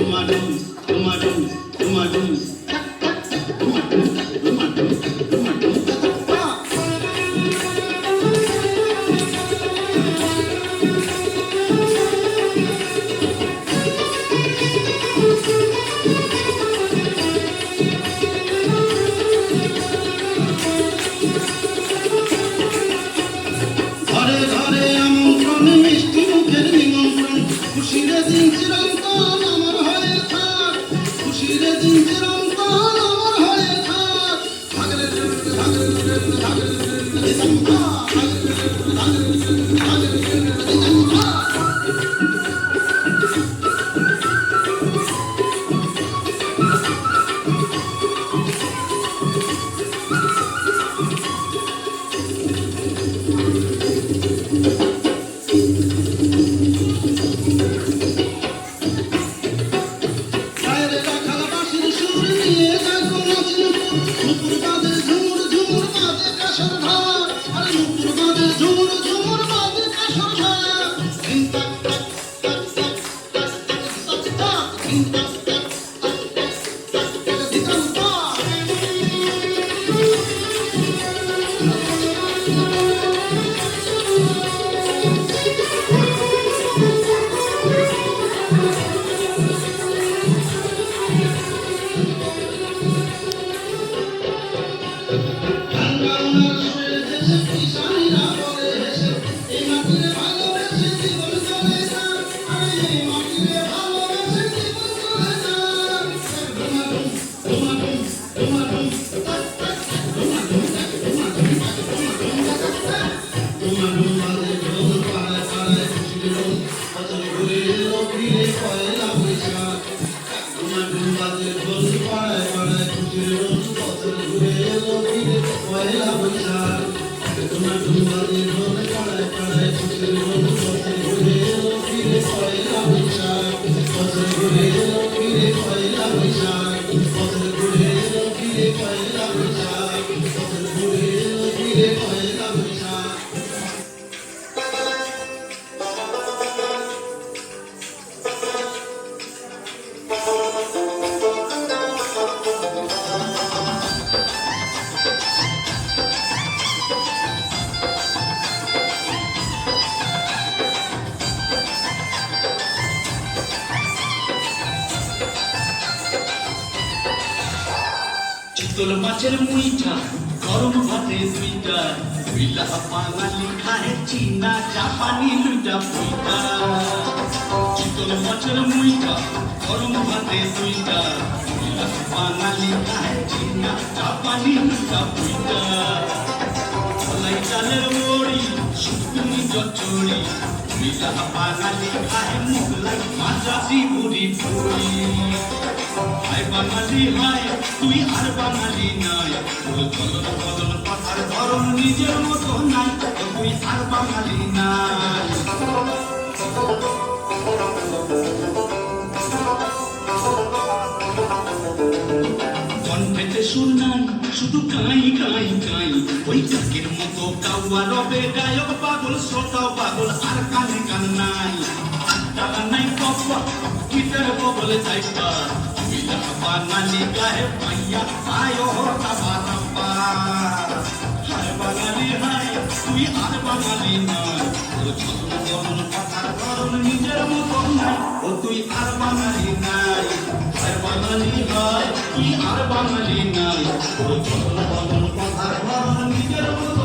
come on come on চিতল মাছের মুইটা গরম ভাতে দুইটা। দুইলা বাঙালি খায় চীনা, জাপানি লুইটা পুইটা। চিতল মাছের মুইটা গরম ভাতে দুইটা। দুইলা বাঙালি খায় চীনা, জাপানি লুইটা পুইটা। কলাই চালের বড়ি, শুকুনি চচ্চড়ি। দুইলা বাঙালি খায় মোগলাই মাঝাসি বুড়ি পুরি হায় বাঙালি হায়, তুই আর বাঙালি নাই। তোর বদন কথার ধরন নিজের মতো নাই তুই আর বাঙালি নাই। কণ্ঠেতে সুর শুধু কাই কাই কাই ওই কাকের মতো কাউয়া রবে গায়ক পাগল শ্রোতাও পাগল, আর কানে নাই। টাকা নাই কপা গিটার বগলে চাইপা বাঙালি গায়ে পাইয়া আয় টাবা টাবা হায় বাঙালি হায় তুই আর বাঙালি নয় তোর ছদন বদন কথার ধরন নিজের মতো নাই ও তুই আর বাঙালি নাই হায় বাঙালি হয় তুই আর বাঙালি নাই তোর ছদন বদন কথার নিজের মতো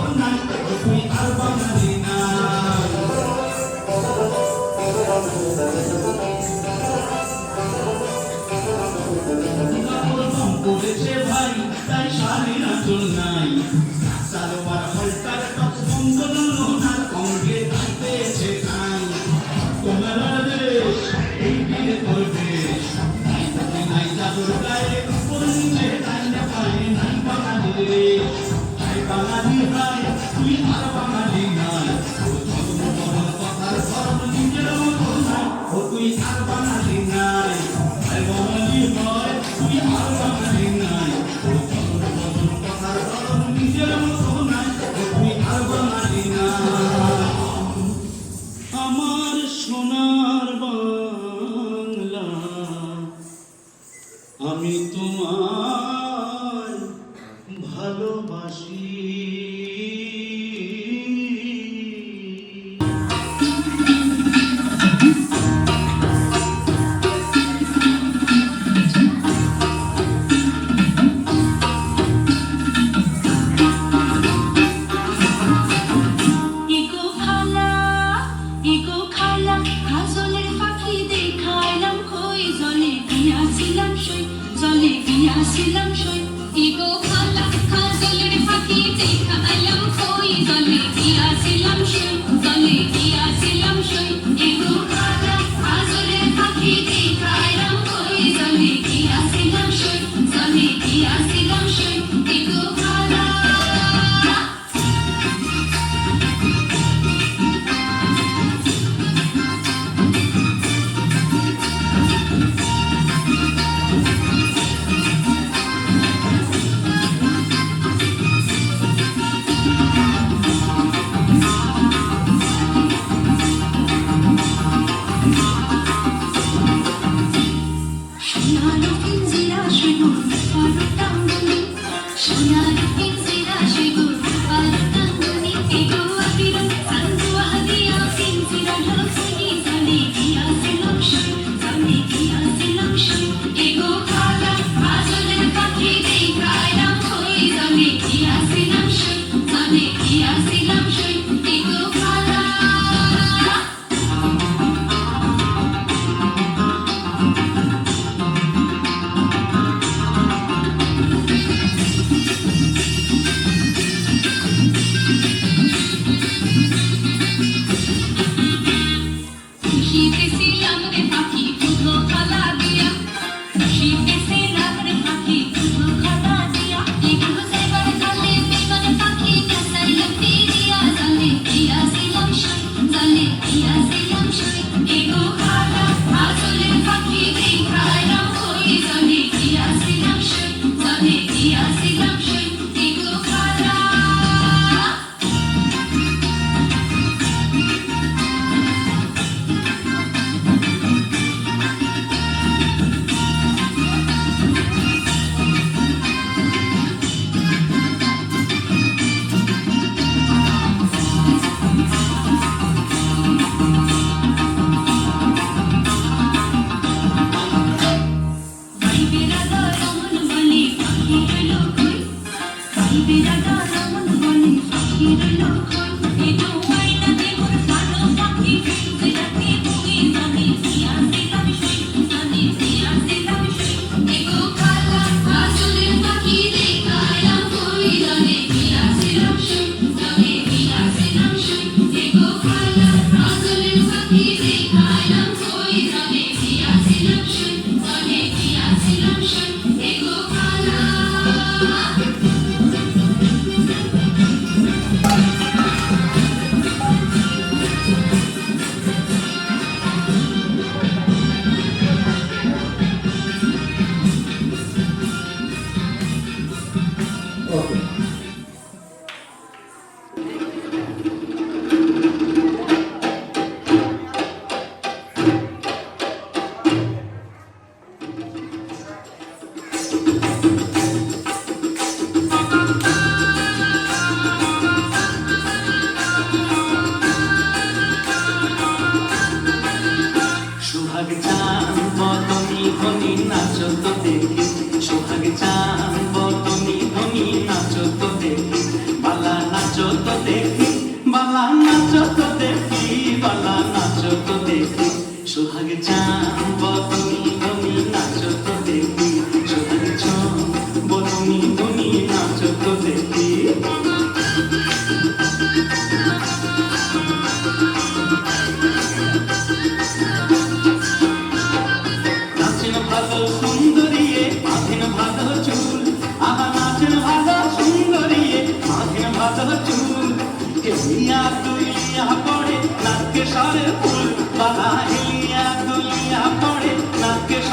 চাঁদ বদল তুমি নাচো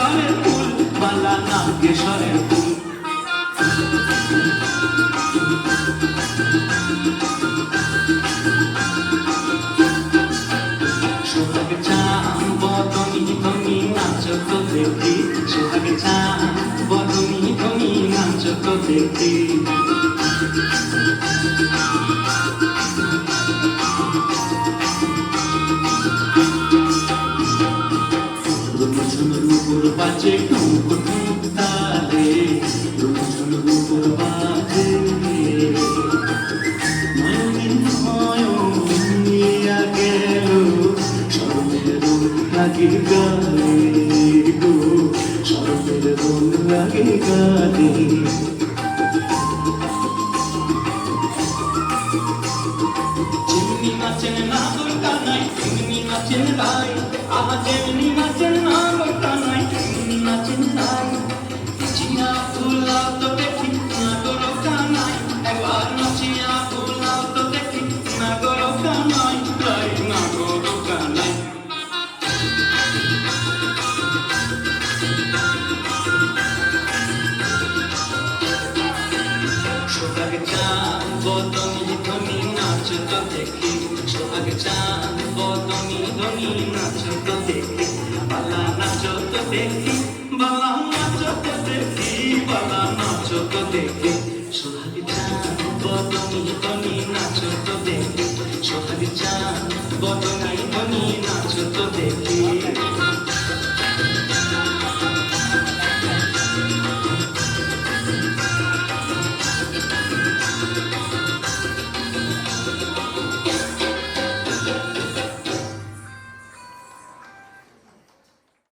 নাকে ফুল বালা সরে ফুল। সোহাগ চান বদনি ধনি নাচ দেখি। সোহাগ চান বদনি ধনি নাচ দেখি। উপর বাজে টুক টুক তালে রুমঝুনুর উপর বাজে লাগে গালে গো সরমের রং লাগে গালে তো দেখি, বালা নাচ তো দেখি, বালা নাচ তো দেখি, বালা নাচ তো দেখি। সোহাগ চাঁদ বদনি বনি নাচ তো দেখি। সোহাগ বদনি বনি নাচ তো দেখি।